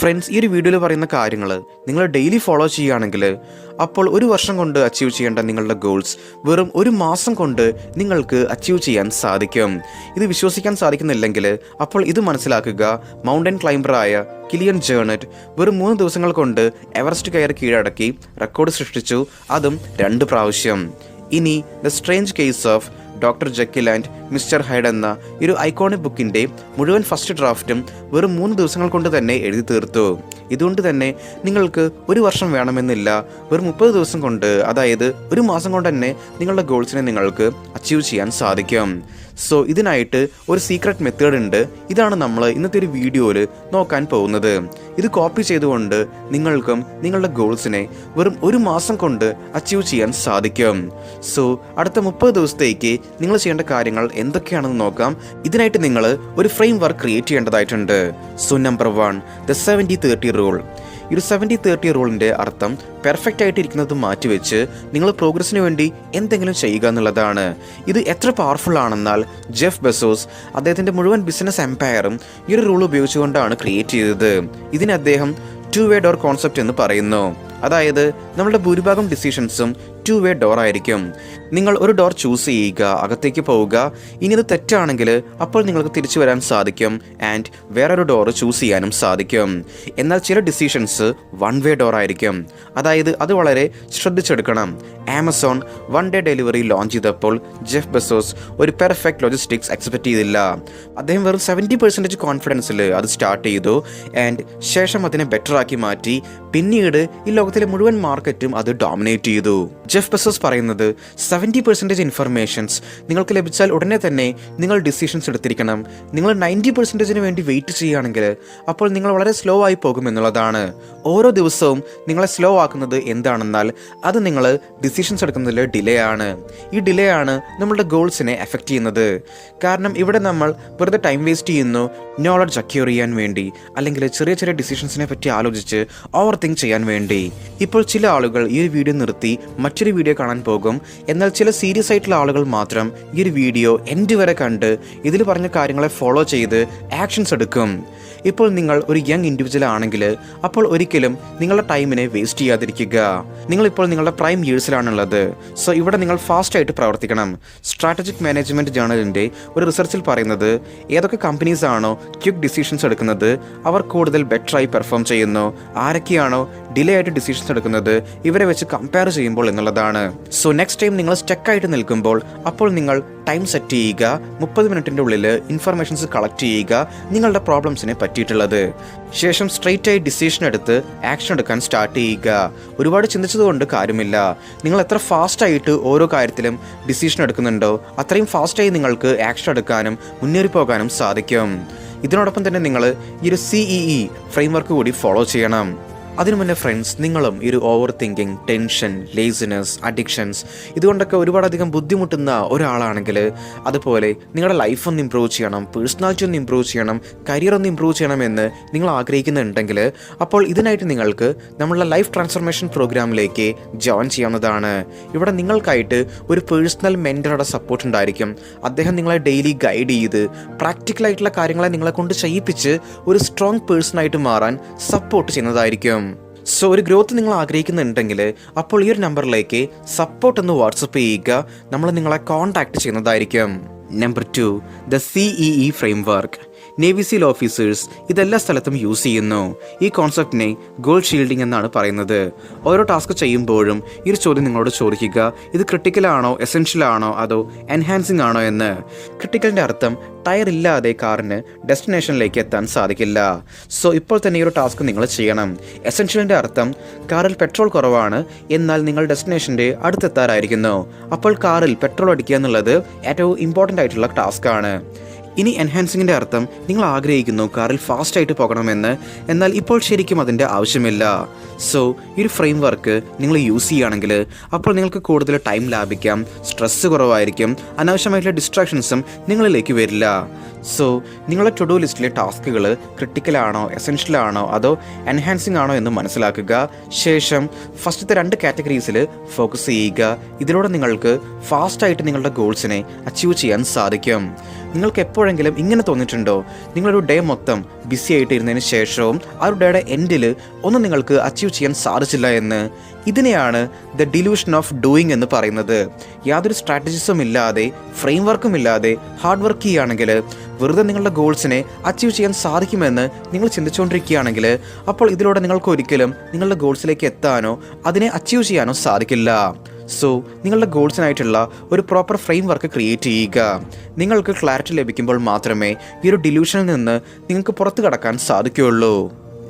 Friends ഈ ഒരു വീഡിയോയിൽ പറയുന്ന കാര്യങ്ങൾ നിങ്ങൾ ഡെയിലി ഫോളോ ചെയ്യുകയാണെങ്കിൽ അപ്പോൾ ഒരു വർഷം കൊണ്ട് അച്ചീവ് ചെയ്യേണ്ട നിങ്ങളുടെ ഗോൾസ് വെറും ഒരു മാസം കൊണ്ട് നിങ്ങൾക്ക് അച്ചീവ് ചെയ്യാൻ സാധിക്കും. ഇത് വിശ്വസിക്കാൻ സാധിക്കുന്നില്ലെങ്കിൽ അപ്പോൾ ഇത് മനസ്സിലാക്കുക. മൗണ്ടൻ ക്ലൈംബറായ കിലിയൻ ജേണറ്റ് വെറും മൂന്ന് ദിവസങ്ങൾ കൊണ്ട് എവറസ്റ്റ് കയറി കീഴടക്കി റെക്കോർഡ് സൃഷ്ടിച്ചു. അതും രണ്ട് പ്രാവശ്യം. ഇനി the strange case of doctor Jekyll and mister Hyde എന്ന ഒരു ഐക്കോണിക് ബുക്കിന്റെ മുഴുവൻ ഫസ്റ്റ് ഡ്രാഫ്റ്റും വെറും മൂന്ന് ദിവസങ്ങൾ കൊണ്ട് തന്നെ എഴുതി തീർത്തു. ഇതുകൊണ്ട് തന്നെ നിങ്ങൾക്ക് ഒരു വർഷം വേണമെന്നില്ല. വെറും മുപ്പത് ദിവസം കൊണ്ട് അതായത് ഒരു മാസം കൊണ്ട് തന്നെ നിങ്ങളുടെ ഗോൾസിനെ നിങ്ങൾക്ക് അച്ചീവ് ചെയ്യാൻ സാധിക്കും. സോ ഇതിനായിട്ട് ഒരു സീക്രട്ട് മെത്തേഡ് ഉണ്ട്. ഇതാണ് നമ്മൾ ഇന്നത്തെ ഒരു വീഡിയോയിൽ നോക്കാൻ പോകുന്നത്. ഇത് കോപ്പി ചെയ്തുകൊണ്ട് നിങ്ങൾക്കും നിങ്ങളുടെ ഗോൾസിനെ വെറും ഒരു മാസം കൊണ്ട് അച്ചീവ് ചെയ്യാൻ സാധിക്കും. സോ അടുത്ത മുപ്പത് ദിവസത്തേക്ക് നിങ്ങൾ ചെയ്യേണ്ട കാര്യങ്ങൾ എന്തൊക്കെയാണെന്ന് നോക്കാം. ഇതിനായിട്ട് നിങ്ങൾ ഒരു ഫ്രെയിം വർക്ക് ക്രിയേറ്റ് ചെയ്യേണ്ടതായിട്ടുണ്ട്. So number one the seventy thirty rule ഈ ഒരു സെവന്റി തേർട്ടി റൂളിന്റെ അർത്ഥം പെർഫെക്റ്റ് ആയിട്ട് ഇരിക്കുന്നത് മാറ്റിവെച്ച് നിങ്ങൾ പ്രോഗ്രസ്സിന് വേണ്ടി എന്തെങ്കിലും ചെയ്യുക എന്നുള്ളതാണ്. ഇത് എത്ര പവർഫുൾ ആണെന്നാൽ ജെഫ് ബെസോസ് അദ്ദേഹത്തിന്റെ മുഴുവൻ ബിസിനസ് എംപയറും ഈ ഒരു റൂൾ ഉപയോഗിച്ചുകൊണ്ടാണ് ക്രിയേറ്റ് ചെയ്തത്. ഇതിന് അദ്ദേഹം ടു വേ ഡോർ കോൺസെപ്റ്റ് എന്ന് പറയുന്നു. അതായത് നമ്മളുടെ ഭൂരിഭാഗം ഡിസിഷൻസും ടു വേ ഡോർ ആയിരിക്കും. നിങ്ങൾ ഒരു ഡോർ ചൂസ് ചെയ്യുക അകത്തേക്ക് പോവുക. ഇനി അത് തെറ്റാണെങ്കിൽ അപ്പോൾ നിങ്ങൾക്ക് തിരിച്ചു വരാൻ സാധിക്കും ആൻഡ് വേറൊരു ഡോർ ചൂസ് ചെയ്യാനും സാധിക്കും. എന്നാൽ ചില ഡിസിഷൻസ് വൺ വേ ഡോർ ആയിരിക്കും. അതായത് അത് വളരെ ശ്രദ്ധിച്ചെടുക്കണം. Amazon one day delivery launch ചെയ്തപ്പോൾ ജെഫ് ബെസോസ് ഒരു പെർഫെക്റ്റ് ലോജിസ്റ്റിക്സ് എക്സ്പെക്ട് ചെയ്തില്ല. അദ്ദേഹം വെറും സെവന്റി പെർസെന്റേജ് കോൺഫിഡൻസിൽ അത് സ്റ്റാർട്ട് ചെയ്തു ആൻഡ് ശേഷം അതിനെ ബെറ്ററാക്കി മാറ്റി. പിന്നീട് ഈ ലോകത്തിലെ മുഴുവൻ മാർക്കറ്റും അത് ഡോമിനേറ്റ് ചെയ്തു. ജെഫ് ബസോസ് പറയുന്നത് സെവന്റി പെർസെന്റേജ് ഇൻഫർമേഷൻസ് നിങ്ങൾക്ക് ലഭിച്ചാൽ ഉടനെ തന്നെ നിങ്ങൾ ഡിസിഷൻസ് എടുത്തിരിക്കണം. നിങ്ങൾ നയന്റി പെർസെന്റേജിന് വേണ്ടി വെയിറ്റ് ചെയ്യുകയാണെങ്കിൽ അപ്പോൾ നിങ്ങൾ വളരെ സ്ലോ ആയി പോകും എന്നുള്ളതാണ്. ഓരോ ദിവസവും നിങ്ങളെ സ്ലോ ആക്കുന്നത് എന്താണെന്നാൽ അത് നിങ്ങൾ ഡിസിഷൻസ് എടുക്കുന്നതിൽ ഡിലേ ആണ്. ഈ ഡിലേ ആണ് നമ്മളുടെ ഗോൾസിനെ എഫക്റ്റ് ചെയ്യുന്നത്. കാരണം ഇവിടെ നമ്മൾ വെറുതെ ടൈം വേസ്റ്റ് ചെയ്യുന്നു നോളജ് അക്യൂർ ചെയ്യാൻ വേണ്ടി അല്ലെങ്കിൽ ചെറിയ ചെറിയ ഡിസിഷൻസിനെ പറ്റി ആലോചിച്ച് ഓവർ തിങ്ക് ചെയ്യാൻ വേണ്ടി. ഇപ്പോൾ ചില ആളുകൾ ഈ ഒരു വീഡിയോ നിർത്തി മറ്റൊരു വീഡിയോ കാണാൻ പോകും. എന്നാൽ ചില സീരിയസ് ആയിട്ടുള്ള ആളുകൾ മാത്രം ഈ ഒരു വീഡിയോ എൻഡ് വരെ കണ്ട് ഇതിൽ പറഞ്ഞ കാര്യങ്ങളെ ഫോളോ ചെയ്ത് ആക്ഷൻസ് എടുക്കും. ഇപ്പോൾ നിങ്ങൾ ഒരു യങ് ഇൻഡിവിജ്വൽ ആണെങ്കിൽ അപ്പോൾ ഒരിക്കലും നിങ്ങളുടെ ടൈമിനെ വേസ്റ്റ് ചെയ്യാതിരിക്കുക. നിങ്ങളിപ്പോൾ നിങ്ങളുടെ പ്രൈം ഇയേഴ്സിലാണുള്ളത് സോ ഇവിടെ നിങ്ങൾ ഫാസ്റ്റ് ആയിട്ട് പ്രവർത്തിക്കണം. സ്ട്രാറ്റജിക് മാനേജ്മെന്റ് ജേണലിന്റെ ഒരു റിസർച്ചിൽ പറയുന്നത് ഏതൊക്കെ കമ്പനീസ് ആണോ ക്വിക്ക് ഡിസിഷൻസ് എടുക്കുന്നത് അവർ കൂടുതൽ ബെറ്ററായി പെർഫോം ചെയ്യുന്നു. ആരൊക്കെയാണോ ഡിലേ ആയിട്ട് ഡിസിഷൻസ് എടുക്കുന്നത് ഇവരെ വെച്ച് കമ്പയർ ചെയ്യുമ്പോൾ എന്നുള്ളതാണ്. സോ നെക്സ്റ്റ് ടൈം നിങ്ങൾ സ്റ്റക്കായിട്ട് നിൽക്കുമ്പോൾ അപ്പോൾ നിങ്ങൾ ടൈം സെറ്റ് ചെയ്യുക. മുപ്പത് മിനിറ്റിന്റെ ഉള്ളിൽ ഇൻഫർമേഷൻസ് കളക്ട് ചെയ്യുക. നിങ്ങളുടെ പ്രോബ്ലംസിനെ പറ്റിയിട്ടുള്ളത്. ശേഷം സ്ട്രെയിറ്റ് ആയി ഡിസിഷൻ എടുത്ത് ആക്ഷൻ എടുക്കാൻ സ്റ്റാർട്ട് ചെയ്യുക. ഒരുപാട് ചിന്തിച്ചതുകൊണ്ട് കാര്യമില്ല. നിങ്ങൾ എത്ര ഫാസ്റ്റായിട്ട് ഓരോ കാര്യത്തിലും ഡിസിഷൻ എടുക്കുന്നുണ്ടോ അത്രയും ഫാസ്റ്റായി നിങ്ങൾക്ക് ആക്ഷൻ എടുക്കാനും മുന്നേറി പോകാനും സാധിക്കും. ഇതിനോടൊപ്പം തന്നെ നിങ്ങൾ ഈ ഒരു സിഇഇ ഫ്രെയിംവർക്ക് കൂടി ഫോളോ ചെയ്യണം. അതിനു മുന്നേ ഫ്രണ്ട്സ് നിങ്ങളും ഈ ഒരു over thinking tension laziness addictions ഇതുകൊണ്ടൊക്കെ ഒരുപാടധികം ബുദ്ധിമുട്ടുന്ന ഒരാളാണെങ്കിൽ അതുപോലെ നിങ്ങളുടെ ലൈഫ് ഒന്ന് ഇമ്പ്രൂവ് ചെയ്യണം പേഴ്സണാലിറ്റി ഒന്ന് ഇമ്പ്രൂവ് ചെയ്യണം കരിയർ ഒന്ന് ഇമ്പ്രൂവ് ചെയ്യണമെന്ന് നിങ്ങൾ ആഗ്രഹിക്കുന്നുണ്ടെങ്കിൽ അപ്പോൾ ഇതിനായിട്ട് നിങ്ങൾക്ക് നമ്മളുടെ ലൈഫ് ട്രാൻസ്ഫർമേഷൻ പ്രോഗ്രാമിലേക്ക് ജോയിൻ ചെയ്യാവുന്നതാണ്. ഇവിടെ നിങ്ങൾക്കായിട്ട് ഒരു പേഴ്സണൽ മെന്ററുടെ സപ്പോർട്ട് ഉണ്ടായിരിക്കും. അദ്ദേഹം നിങ്ങളെ ഡെയിലി ഗൈഡ് ചെയ്ത് പ്രാക്ടിക്കലായിട്ടുള്ള കാര്യങ്ങളെ നിങ്ങളെ കൊണ്ട് ചെയ്യിപ്പിച്ച് ഒരു സ്ട്രോങ് പേഴ്സണായിട്ട് മാറാൻ സപ്പോർട്ട് ചെയ്യുന്നതായിരിക്കും. സോ ഒരു ഗ്രോത്ത് നിങ്ങൾ ആഗ്രഹിക്കുന്നുണ്ടെങ്കിൽ അപ്പോൾ ഈ ഒരു നമ്പറിലേക്ക് സപ്പോർട്ട് എന്ന് വാട്സപ്പ് ചെയ്യുക. നമ്മൾ നിങ്ങളെ കോൺടാക്ട് ചെയ്യുന്നതായിരിക്കും. Number two the CEE framework navy seal officers ഇതെല്ലാ സ്ഥലത്തും യൂസ് ചെയ്യുന്നു. ഈ കോൺസെപ്റ്റിനെ ഗോൾ ഷീൽഡിംഗ് എന്നാണ് പറയുന്നത്. ഓരോ ടാസ്ക് ചെയ്യുമ്പോഴും ഈ ഒരു ചോദ്യം നിങ്ങളോട് ചോദിക്കുക. ഇത് ക്രിട്ടിക്കൽ ആണോ എസെൻഷ്യൽ ആണോ അതോ എൻഹാൻസിംഗ് ആണോ എന്ന്. ക്രിട്ടിക്കലിന്റെ അർത്ഥം ടയർ ഇല്ലാതെ കാറിന് ഡെസ്റ്റിനേഷനിലേക്ക് എത്താൻ സാധിക്കില്ല. സോ ഇപ്പോൾ തന്നെ ഈ ഒരു ടാസ്ക് നിങ്ങൾ ചെയ്യണം. എസെൻഷ്യലിന്റെ അർത്ഥം കാറിൽ പെട്രോൾ കുറവാണ് എന്നാൽ നിങ്ങൾ ഡെസ്റ്റിനേഷന്റെ അടുത്തെത്താറായിരിക്കുന്നു. അപ്പോൾ കാറിൽ പെട്രോൾ അടിക്കുക എന്നുള്ളത് ഏറ്റവും ഇമ്പോർട്ടന്റ് ആയിട്ടുള്ള ടാസ്ക്കാണ് ഇനി എൻഹാൻസിങ്ങിന്റെ അർത്ഥം നിങ്ങൾ ആഗ്രഹിക്കുന്നു കാറിൽ ഫാസ്റ്റായിട്ട് പോകണമെന്ന്. എന്നാൽ ഇപ്പോൾ ശരിക്കും അതിന്റെ ആവശ്യമില്ല. സോ ഈ ഒരു ഫ്രെയിം വർക്ക് നിങ്ങൾ യൂസ് ചെയ്യുകയാണെങ്കിൽ അപ്പോൾ നിങ്ങൾക്ക് കൂടുതൽ ടൈം ലാഭിക്കാം സ്ട്രെസ്സ് കുറവായിരിക്കും അനാവശ്യമായിട്ടുള്ള ഡിസ്ട്രാക്ഷൻസും നിങ്ങളിലേക്ക് വരില്ല. സോ നിങ്ങളുടെ ടു ഡു ലിസ്റ്റിലെ ടാസ്കുകൾ ക്രിട്ടിക്കലാണോ എസെൻഷ്യൽ ആണോ അതോ എൻഹാൻസിങ് ആണോ എന്ന് മനസ്സിലാക്കുക. ശേഷം ഫസ്റ്റത്തെ രണ്ട് കാറ്റഗറീസിൽ ഫോക്കസ് ചെയ്യുക. ഇതിലൂടെ നിങ്ങൾക്ക് ഫാസ്റ്റായിട്ട് നിങ്ങളുടെ ഗോൾസിനെ അച്ചീവ് ചെയ്യാൻ സാധിക്കും. നിങ്ങൾക്ക് എപ്പോഴെങ്കിലും ഇങ്ങനെ തോന്നിയിട്ടുണ്ടോ? നിങ്ങളൊരു ഡേ മൊത്തം ബിസി ആയിട്ടിരുന്നതിന് ശേഷവും ആ ഒരു ഡേയുടെ എൻഡിൽ ഒന്നും നിങ്ങൾക്ക് അച്ചീവ് ചെയ്യാൻ സാധിച്ചില്ല എന്ന്. ഇതിനെയാണ് ദ ഡിലൂഷൻ ഓഫ് ഡൂയിങ് എന്ന് പറയുന്നത്. യാതൊരു സ്ട്രാറ്റജിസും ഇല്ലാതെ ഫ്രെയിം വർക്കും ഇല്ലാതെ ഹാർഡ് വർക്ക് ചെയ്യുകയാണെങ്കിൽ വെറുതെ നിങ്ങളുടെ ഗോൾസിനെ അച്ചീവ് ചെയ്യാൻ സാധിക്കുമെന്ന് നിങ്ങൾ ചിന്തിച്ചുകൊണ്ടിരിക്കുകയാണെങ്കിൽ അപ്പോൾ ഇതിലൂടെ നിങ്ങൾക്ക് ഒരിക്കലും നിങ്ങളുടെ ഗോൾസിലേക്ക് എത്താനോ അതിനെ അച്ചീവ് ചെയ്യാനോ സാധിക്കില്ല. സോ നിങ്ങളുടെ ഗോൾസിനായിട്ടുള്ള ഒരു പ്രോപ്പർ ഫ്രെയിം വർക്ക് ക്രിയേറ്റ് ചെയ്യുക. നിങ്ങൾക്ക് ക്ലാരിറ്റി ലഭിക്കുമ്പോൾ മാത്രമേ ഈ ഒരു ഡിലൂഷനിൽ നിന്ന് നിങ്ങൾക്ക് പുറത്തു കടക്കാൻ സാധിക്കുകയുള്ളൂ.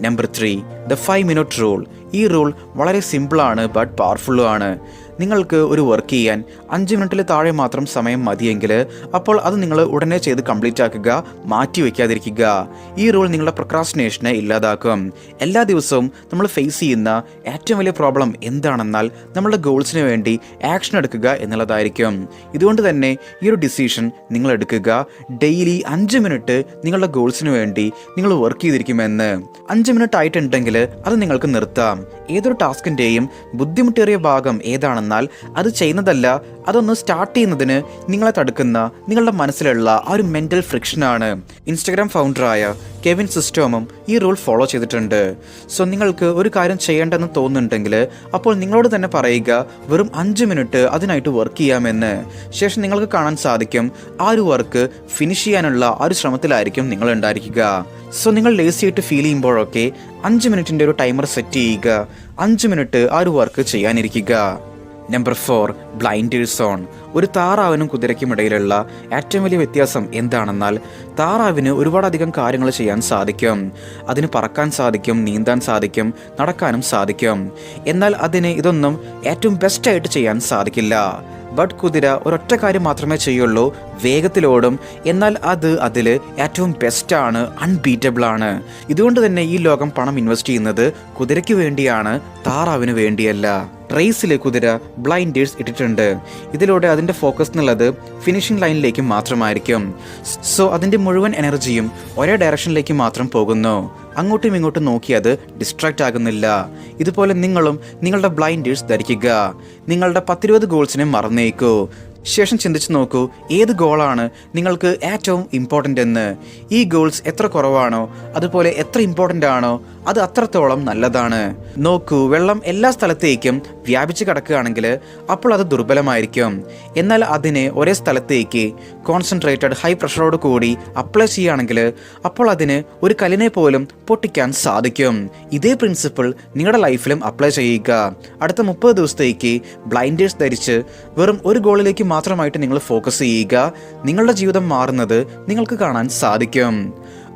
Number three the five minute rule ഈ റൂൾ വളരെ സിമ്പിളാണ് ബട്ട് പവർഫുള്ളും ആണ്. നിങ്ങൾക്ക് ഒരു വർക്ക് ചെയ്യാൻ അഞ്ച് മിനിറ്റിൽ താഴെ മാത്രം സമയം മതിയെങ്കിൽ അപ്പോൾ അത് നിങ്ങൾ ഉടനെ ചെയ്ത് കംപ്ലീറ്റ് ആക്കുക മാറ്റി വയ്ക്കാതിരിക്കുക. ഈ റൂൾ നിങ്ങളുടെ പ്രൊക്രാസ്റ്റിനേഷനെ ഇല്ലാതാക്കും. എല്ലാ ദിവസവും നമ്മൾ ഫേസ് ചെയ്യുന്ന ഏറ്റവും വലിയ പ്രോബ്ലം എന്താണെന്നാൽ നമ്മളുടെ ഗോൾസിന് വേണ്ടി ആക്ഷൻ എടുക്കുക എന്നുള്ളതായിരിക്കും. ഇതുകൊണ്ട് തന്നെ ഈ ഒരു ഡിസിഷൻ നിങ്ങൾ എടുക്കുക. ഡെയിലി അഞ്ച് മിനിറ്റ് നിങ്ങളുടെ ഗോൾസിന് വേണ്ടി നിങ്ങൾ വർക്ക് ചെയ്തിരിക്കുമെന്ന്. അഞ്ച് മിനിറ്റ് ആയിട്ടുണ്ടെങ്കിൽ അത് നിങ്ങൾക്ക് നിർത്താം. ഏതൊരു ടാസ്കിന്റെയും ബുദ്ധിമുട്ടേറിയ ഭാഗം ഏതാണെന്നാൽ അത് ചെയ്യുന്നതല്ല അതൊന്ന് സ്റ്റാർട്ട് ചെയ്യുന്നതിന് നിങ്ങളെ തടുക്കുന്ന നിങ്ങളുടെ മനസ്സിലുള്ള ആ ഒരു മെന്റൽ ഫ്രിക്ഷനാണ് ഇൻസ്റ്റഗ്രാം ഫൗണ്ടറായ കെവിൻ സിസ്റ്റോമും ഈ റൂൾ ഫോളോ ചെയ്തിട്ടുണ്ട്. സോ നിങ്ങൾക്ക് ഒരു കാര്യം ചെയ്യേണ്ടെന്ന് തോന്നുന്നുണ്ടെങ്കിൽ അപ്പോൾ നിങ്ങളോട് തന്നെ പറയുക വെറും അഞ്ച് മിനിറ്റ് അതിനായിട്ട് വർക്ക് ചെയ്യാമെന്ന്. ശേഷം നിങ്ങൾക്ക് കാണാൻ സാധിക്കും ആ ഒരു വർക്ക് ഫിനിഷ് ചെയ്യാനുള്ള ആ ഒരു ശ്രമത്തിലായിരിക്കും നിങ്ങൾ ഉണ്ടായിരിക്കുക. സോ നിങ്ങൾ ലേസി ആയിട്ട് ഫീൽ ചെയ്യുമ്പോഴൊക്കെ അഞ്ച് മിനിറ്റിന്റെ ഒരു ടൈമർ സെറ്റ് ചെയ്യുക. അഞ്ച് മിനിറ്റ് ആ ഒരു വർക്ക് ചെയ്യാനിരിക്കുക. നമ്പർ ഫോർ ബ്ലൈൻഡേഴ്സ് സോൺ ഒരു താറാവിനും കുതിരയ്ക്കും ഇടയിലുള്ള ഏറ്റവും വലിയ വ്യത്യാസം എന്താണെന്നാൽ താറാവിന് ഒരുപാടധികം കാര്യങ്ങൾ ചെയ്യാൻ സാധിക്കും. അതിന് പറക്കാൻ സാധിക്കും നീന്താൻ സാധിക്കും നടക്കാനും സാധിക്കും. എന്നാൽ അതിന് ഇതൊന്നും ഏറ്റവും ബെസ്റ്റായിട്ട് ചെയ്യാൻ സാധിക്കില്ല. ബട്ട് കുതിര ഒരൊറ്റ കാര്യം മാത്രമേ ചെയ്യുള്ളൂ വേഗത്തിലോടും. എന്നാൽ അത് അതിൽ ഏറ്റവും ബെസ്റ്റാണ് അൺബീറ്റബിൾ ആണ്. ഇതുകൊണ്ട് തന്നെ ഈ ലോകം പണം ഇൻവെസ്റ്റ് ചെയ്യുന്നത് കുതിരയ്ക്ക് വേണ്ടിയാണ് താറാവിന് വേണ്ടിയല്ല. റേസിലെ കുതിര ബ്ലൈൻഡേഴ്സ് ഇട്ടിട്ടുണ്ട്. ഇതിലൂടെ അതിന്റെ ഫോക്കസ് എന്നുള്ളത് ഫിനിഷിംഗ് ലൈനിലേക്ക് മാത്രമായിരിക്കും. സോ അതിന്റെ മുഴുവൻ എനർജിയും ഒരേ ഡയറക്ഷനിലേക്ക് മാത്രം പോകുന്നു. അങ്ങോട്ടും ഇങ്ങോട്ടും നോക്കി അത് ഡിസ്ട്രാക്റ്റ് ആകുന്നില്ല. ഇതുപോലെ നിങ്ങളും നിങ്ങളുടെ ബ്ലൈൻഡേഴ്സ് ധരിക്കുക. നിങ്ങളുടെ പത്തിരുപത് ഗോൾസിനെ മറന്നേക്കൂ. ശേഷം ചിന്തിച്ചു നോക്കൂ ഏത് ഗോളാണ് നിങ്ങൾക്ക് ഏറ്റവും ഇമ്പോർട്ടന്റ് എന്ന്. ഈ ഗോൾസ് എത്ര കുറവാണോ അതുപോലെ എത്ര ഇമ്പോർട്ടന്റ് ആണോ അത് അത്രത്തോളം നല്ലതാണ്. നോക്കൂ വെള്ളം എല്ലാ സ്ഥലത്തേക്കും വ്യാപിച്ചു കിടക്കുകയാണെങ്കിൽ അപ്പോൾ അത് ദുർബലമായിരിക്കും. എന്നാൽ അതിനെ ഒരേ സ്ഥലത്തേക്ക് കോൺസെൻട്രേറ്റഡ് ഹൈ പ്രഷറോട് കൂടി അപ്ലൈ ചെയ്യുകയാണെങ്കിൽ അപ്പോൾ അതിന് ഒരു കല്ലിനെ പോലും പൊട്ടിക്കാൻ സാധിക്കും. ഇതേ പ്രിൻസിപ്പിൾ നിങ്ങളുടെ ലൈഫിലും അപ്ലൈ ചെയ്യുക. അടുത്ത മുപ്പത് ദിവസത്തേക്ക് ബ്ലൈൻഡേഴ്സ് ധരിച്ച് വെറും ഒരു ഗോളിലേക്ക് മാത്രമായിട്ട് നിങ്ങൾ ഫോക്കസ് ചെയ്യുക. നിങ്ങളുടെ ജീവിതം മാറുന്നത് നിങ്ങൾക്ക് കാണാൻ സാധിക്കും.